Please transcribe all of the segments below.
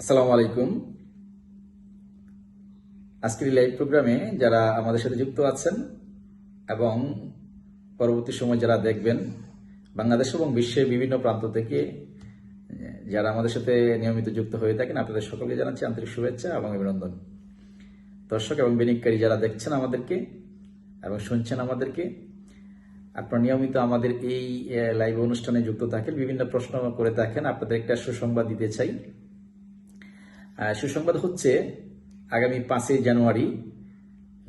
আসসালামু আলাইকুম। আজকের লাইভ প্রোগ্রামে যারা আমাদের সাথে যুক্ত আছেন এবং পরবর্তী সময় যারা দেখবেন, বাংলাদেশ এবং বিশ্বের বিভিন্ন প্রান্ত থেকে যারা আমাদের সাথে নিয়মিত যুক্ত হয়ে থাকেন, আপনাদের সকলকে জানাচ্ছি আন্তরিক শুভেচ্ছা এবং অভিনন্দন। দর্শক এবং বিনিয়োগকারী যারা দেখছেন আমাদেরকে এবং শুনছেন আমাদেরকে, আপনারা নিয়মিত আমাদের এই লাইভ অনুষ্ঠানে যুক্ত থাকেন, বিভিন্ন প্রশ্ন করে থাকেন, আপনাদের একটা সুসংবাদ দিতে চাই। সুসংবাদ হচ্ছে আগামী পাঁচই জানুয়ারি,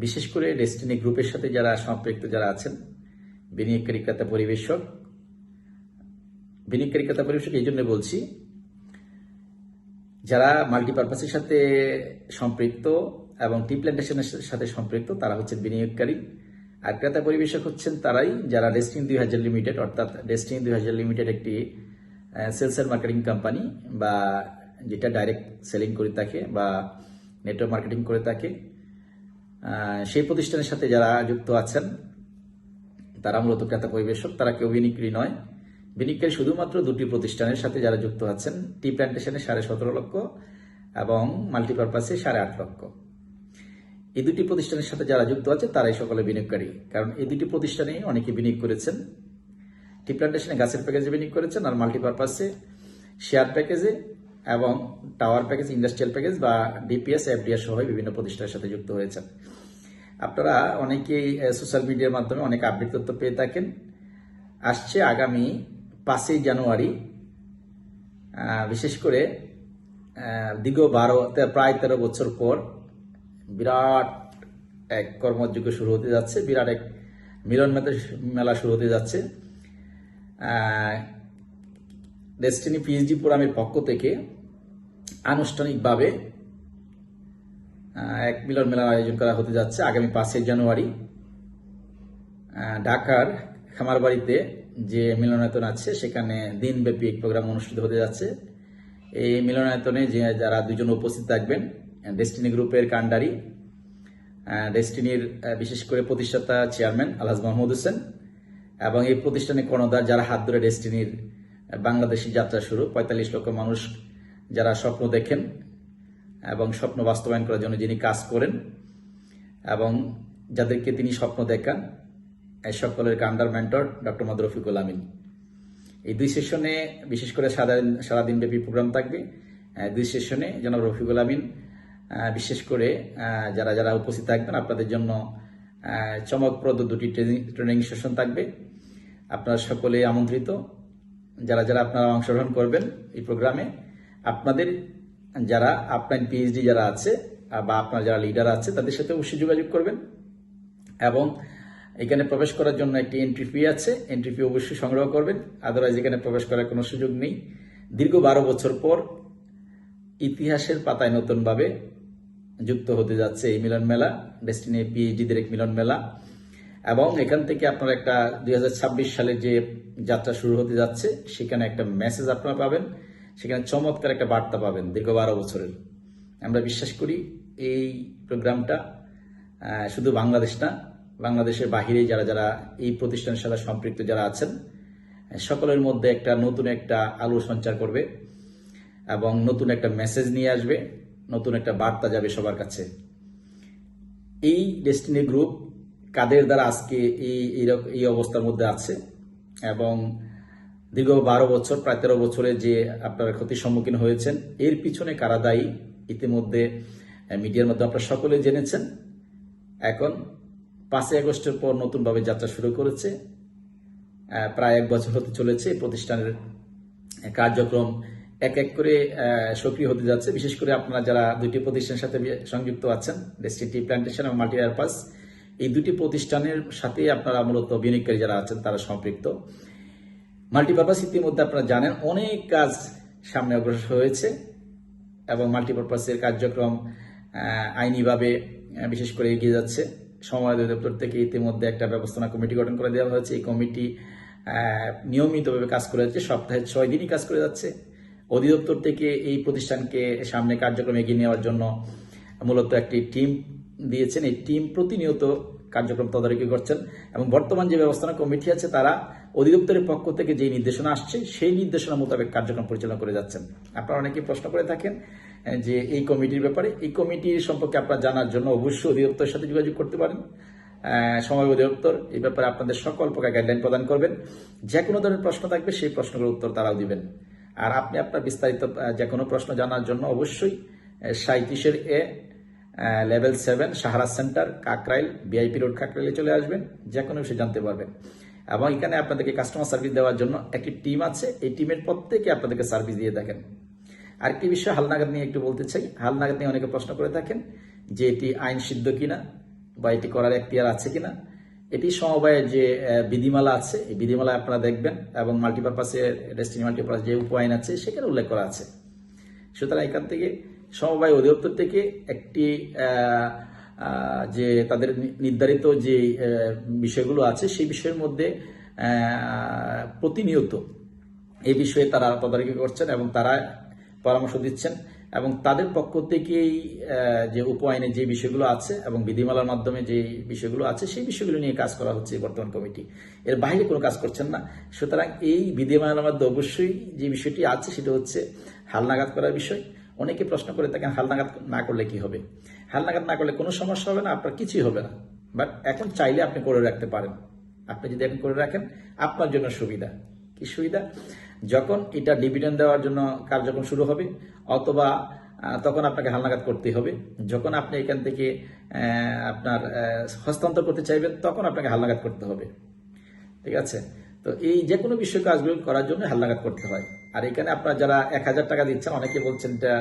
বিশেষ করে ডেস্টিনি গ্রুপের সাথে যারা সম্পৃক্ত যারা আছেন বিনিয়োগকারী ক্রেতা পরিবেশক। বিনিয়োগকারী ক্রেতা পরিবেশক এই জন্য বলছি, যারা মাল্টিপারপাসের সাথে সম্পৃক্ত এবং টি প্ল্যান্টেশনের সাথে সম্পৃক্ত, তারা হচ্ছেন বিনিয়োগকারী। আর ক্রেতা পরিবেশক হচ্ছেন তারাই, যারা ডেস্টিন দুই হাজার লিমিটেড অর্থাৎ ডেস্টিন দুই হাজার লিমিটেড একটি সেলস এন্ড মার্কেটিং কোম্পানি বা যেটা ডাইরেক্ট সেলিং করে থাকে বা নেটওয়ার্ক মার্কেটিং করে থাকে সেই প্রতিষ্ঠানের সাথে যারা যুক্ত আছেন, তারা মূলত ক্রেতা পরিবেশক, তারা কেউ বিনিয়োগকারী নয়। বিনিয়োগকারী শুধুমাত্র দুটি প্রতিষ্ঠানের সাথে যারা যুক্ত আছেন টি প্ল্যান্টেশনে সাড়ে সতেরো লক্ষ এবং মাল্টিপারপাসে সাড়ে আট লক্ষ। এই দুটি প্রতিষ্ঠানের সাথে যারা যুক্ত আছে, তারাই সকলে বিনিয়োগকারী। কারণ এই দুটি প্রতিষ্ঠানে অনেকে বিনিয়োগ করেছেন। টি প্ল্যান্টেশনে গাছের প্যাকেজে বিনিয়োগ করেছেন আর মাল্টিপারপাসে শেয়ার প্যাকেজে এবং টাওয়ার প্যাকেজ ইন্ডাস্ট্রিয়াল প্যাকেজ বা ডিপিএস এফডিএস সহ বিভিন্ন প্রতিষ্ঠানের সাথে যুক্ত হয়েছেন। আপনারা অনেকেই সোশ্যাল মিডিয়ার মাধ্যমে অনেক আপডেট তথ্য পেয়ে থাকেন। আসছে আগামী পাঁচই জানুয়ারি বিশেষ করে দীর্ঘ বারো প্রায় তেরো বছর পর বিরাট এক কর্মযোগ্য শুরু হতে যাচ্ছে, বিরাট এক মিলন মেলা- শুরু হতে যাচ্ছে। ডেস্টিনি পিএইচডি ফোরামের পক্ষ থেকে আনুষ্ঠানিকভাবে এক মিলন মেলার আয়োজন করা হতে যাচ্ছে আগামী পাঁচই জানুয়ারি। ঢাকার খামারবাড়িতে যে মিলনায়তন আছে, সেখানে দিনব্যাপী এক প্রোগ্রাম অনুষ্ঠিত হতে যাচ্ছে। এই মিলনায়তনে যে যারা দুজন উপস্থিত থাকবেন ডেস্টিনি গ্রুপের কান্ডারি ডেস্টিনির বিশেষ করে প্রতিষ্ঠাতা চেয়ারম্যান আলহাজ মোহাম্মদ হোসেন এবং এই প্রতিষ্ঠানে কর্ণধার যারা হাত ধরে ডেস্টিনির বাংলাদেশি যাত্রা শুরু, পঁয়তাল্লিশ লক্ষ মানুষ যারা স্বপ্ন দেখেন এবং স্বপ্ন বাস্তবায়ন করার জন্য যিনি কাজ করেন এবং যাদেরকে তিনি স্বপ্ন দেখান সকলের কান্ডার মেন্টর ডক্টর মোহাম্মদ রফিকুল আমিন। এই দুই সেশনে বিশেষ করে সারাদিন সারাদিন ব্যাপী প্রোগ্রাম থাকবে দুই সেশনে জনাব রফিকুল আমিন বিশেষ করে যারা যারা উপস্থিত থাকবেন, আপনাদের জন্য চমকপ্রদ দুটি ট্রেনিং ট্রেনিং সেশন থাকবে। আপনারা সকলে আমন্ত্রিত। যারা যারা আপনারা অংশগ্রহণ করবেন এই প্রোগ্রামে আপনাদের যারা আপনার পিএইচডি যারা আছে বা আপনার যারা লিডার আছে, তাদের সাথে অবশ্যই যোগাযোগ করবেন। এবং এখানে প্রবেশ করার জন্য একটি এন্ট্রি ফি আছে। এন্ট্রি ফি অবশ্যই সংগ্রহ করবেন। আদারওয়াইজ এখানে প্রবেশ করার কোনো সুযোগ নেই। দীর্ঘ বারো বছর পর ইতিহাসের পাতায় নতুনভাবে যুক্ত হতে যাচ্ছে এই মিলন মেলা ডেস্টিনি পিএইচডিদের এক মিলন মেলা। এবং এখান থেকে আপনার একটা দু হাজার ছাব্বিশ সালের যে যাত্রা শুরু হতে যাচ্ছে, সেখানে একটা মেসেজ আপনারা পাবেন। সেখানে চমৎকার একটা বার্তা পাবেন দীর্ঘ বারো বছরের। আমরা বিশ্বাস করি এই প্রোগ্রামটা শুধু বাংলাদেশ না, বাংলাদেশের বাহিরে যারা যারা এই প্রতিষ্ঠানের সাথে সম্পৃক্ত যারা আছেন সকলের মধ্যে একটা নতুন একটা আলো সঞ্চার করবে এবং নতুন একটা মেসেজ নিয়ে আসবে, নতুন একটা বার্তা যাবে সবার কাছে। এই ডেস্টিনি গ্রুপ কাদের দ্বারা আজকে এই এই অবস্থার মধ্যে আছে এবং দীর্ঘ বারো বছর, প্রায় তেরো বছরে যে আপনারা ক্ষতির সম্মুখীন হয়েছেন, এর পিছনে কারা দায়ী? ইতিমধ্যে মিডিয়ার মধ্যে আপনারা সকলে জেনেছেন। এখন, পাঁচই আগস্টের পর নতুনভাবে যাত্রা শুরু করেছে। প্রায় এক বছর হতে চলেছে প্রতিষ্ঠানের কার্যক্রম এক এক করে সক্রিয় হতে যাচ্ছে। বিশেষ করে আপনারা যারা দুইটি প্রতিষ্ঠানের সাথে সংযুক্ত আছেন ডেস্টিটি প্ল্যান্টেশন এবং মাল্টিপারপাস এই দুটি প্রতিষ্ঠানের সাথে আপনারা মূলত বিনিয়োগকারী যারা আছেন, তারা সম্পৃক্ত। মাল্টিপারপাস ইতিমধ্যে আপনারা জানেন, অনেক কাজ সামনে অগ্রসর হয়েছে এবং মাল্টিপারপাসের কার্যক্রম আইনিভাবে বিশেষ করে এগিয়ে যাচ্ছে। সময় অধিদপ্তর থেকে ইতিমধ্যে একটা ব্যবস্থাপনা কমিটি গঠন করে দেওয়া হয়েছে। এই কমিটি নিয়মিতভাবে কাজ করে যাচ্ছে, সপ্তাহে ছয় দিনই কাজ করে যাচ্ছে। অধিদপ্তর থেকে এই প্রতিষ্ঠানকে সামনে কার্যক্রম এগিয়ে নেওয়ার জন্য মূলত একটি টিম দিয়েছেন। এই টিম প্রতিনিয়ত কার্যক্রম তদারকি করছেন এবং বর্তমান যে ব্যবস্থাপনা কমিটি আছে, তারা অধিদপ্তরের পক্ষ থেকে যে নির্দেশনা আসছে, সেই নির্দেশনা মোতাবেক কার্যক্রম পরিচালনা করে যাচ্ছেন। আপনারা অনেকেই প্রশ্ন করে থাকেন যে এই কমিটির ব্যাপারে। এই কমিটির সম্পর্কে আপনারা জানার জন্য অবশ্যই অধিদপ্তরের সাথে যোগাযোগ করতে পারেন। সময় অধিদপ্তর এই ব্যাপারে আপনাদের সকল প্রকার গাইডলাইন প্রদান করবেন। যে কোনো ধরনের প্রশ্ন থাকবে, সেই প্রশ্নগুলোর উত্তর তারাও দিবেন। আর আপনি আপনার বিস্তারিত যে কোনো প্রশ্ন জানার জন্য অবশ্যই সাঁত্রিশের A level seven Sahara centre, Kakrail VIP road কাকরাইলে চলে আসবেন যে কোনো বিষয়ে জানতে পারবেন। এবং এখানে আপনাদেরকে কাস্টমার সার্ভিস দেওয়ার জন্য একটি টিম আছে, এই টিমের প্রত্যেকে আপনাদেরকে সার্ভিস দিয়ে থাকেন। আরেকটি বিষয় হালনাগাদ নিয়ে একটু বলতে চাই। হালনাগাদ নিয়ে অনেকে প্রশ্ন করে থাকেন যে এটি আইন সিদ্ধ কিনা বা এটি করার এখতিয়ার আছে কিনা। এটি সমবায়ের যে বিধিমালা আছে, এই বিধিমালা আপনারা দেখবেন এবং মাল্টিপারপাসে ডেস্টিনি মাল্টিপারপাস যে উপ আইন আছে, সেখানে উল্লেখ করা আছে। সুতরাং এখান থেকে সমবায় অধিদপ্তর থেকে একটি যে তাদের নির্ধারিত যে বিষয়গুলো আছে, সেই বিষয়ের মধ্যে প্রতিনিয়ত এই বিষয়ে তারা তদারকি করছেন এবং তারা পরামর্শ দিচ্ছেন এবং তাদের পক্ষ থেকেই যে উপ আইনে যে বিষয়গুলো আছে এবং বিধিমালার মাধ্যমে যে বিষয়গুলো আছে, সেই বিষয়গুলো নিয়ে কাজ করা হচ্ছে বর্তমান কমিটি। এর বাইরে কোনো কাজ করছেন না। সুতরাং এই বিধিমালার মধ্যে অবশ্যই যে বিষয়টি আছে, সেটা হচ্ছে হালনাগাদ করার বিষয়। অনেকে প্রশ্ন করে থাকেন হালনাগাদ না করলে কি হবে? হালনাগাদ না করলে কোনো সমস্যা হবে না, আপনার কিছুই হবে না। বাট এখন চাইলে আপনি করে রাখতে পারেন। আপনি যদি এখন করে রাখেন, আপনার জন্য সুবিধা। কি সুবিধা? যখন এটা ডিভিডেন্ড দেওয়ার জন্য যখন শুরু হবে, অথবা তখন আপনাকে হালনাগাদ করতে হবে। যখন আপনি এখান থেকে আপনার হস্তান্তর করতে চাইবেন, তখন আপনাকে হালনাগাদ করতে হবে। ঠিক আছে? তো এই যে কোনো বিষয় কাজগুলো করার জন্য হালনাগাদ করতে হয়। আর এখানে আপনারা যারা এক হাজার টাকা দিচ্ছেন, অনেকে বলছেন এটা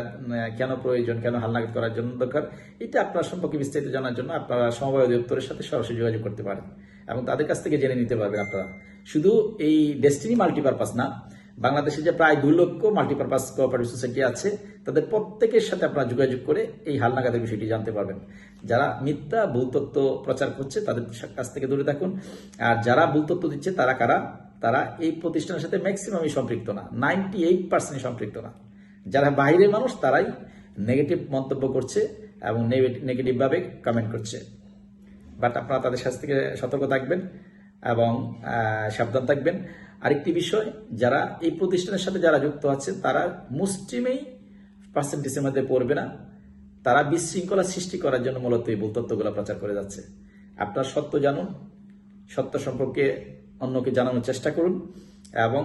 কেন প্রয়োজন, কেন হালনাগাদ করার জন্য দরকার? এটা আপনার সম্পর্কে বিস্তারিত জানার জন্য আপনারা সমবায় অধিদপ্তরের সাথে সরাসরি যোগাযোগ করতে পারেন এবং তাদের কাছ থেকে জেনে নিতে পারবেন আপনারা। শুধু এই ডেস্টিনি মাল্টিপারপাস না বাংলাদেশে যে প্রায় দুই লক্ষ মাল্টিপারপাস কোঅপারেটিভ সোসাইটি আছে, তাদের প্রত্যেকের সাথে আপনারা যোগাযোগ করে এই হালনাগাদের বিষয়টি জানতে পারবেন। যারা মিথ্যা, ভুল তথ্য প্রচার করছে, তাদের কাছ থেকে দূরে থাকুন। আর যারা ভুল তথ্য দিচ্ছে, তারা কারা? তারা এই প্রতিষ্ঠানের সাথে ম্যাক্সিমামই সম্পৃক্ত না। নাইনটি এইট পার্সেন্ট সম্পৃক্ত না। যারা বাইরের মানুষ, তারাই নেগেটিভ মন্তব্য করছে এবং নেগেটিভ ভাবে কমেন্ট করছে। বাট আপনারা তাদের কাছ থেকে সতর্ক থাকবেন। এবং সাবধান থাকবেন। আরেকটি বিষয়, যারা এই প্রতিষ্ঠানের সাথে যারা যুক্ত আছে তারা মুসলিমেই পার্সেন্টেজের মধ্যে পড়বে না। তারা বিশৃঙ্খলা সৃষ্টি করার জন্য মূলত এই ভুল তথ্যগুলো প্রচার করে যাচ্ছে। আপনার সত্য জানুন, সত্য সম্পর্কে অন্যকে জানানোর চেষ্টা করুন এবং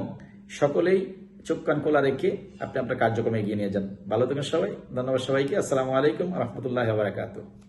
সকলেই চোখ কান খোলা রেখে আপনি আপনার কার্যক্রমে এগিয়ে নিয়ে যান। ভালো থাকেন সবাই, ধন্যবাদ সবাইকে। আসসালামু আলাইকুম রহমতুল্লাহ বারাকাতু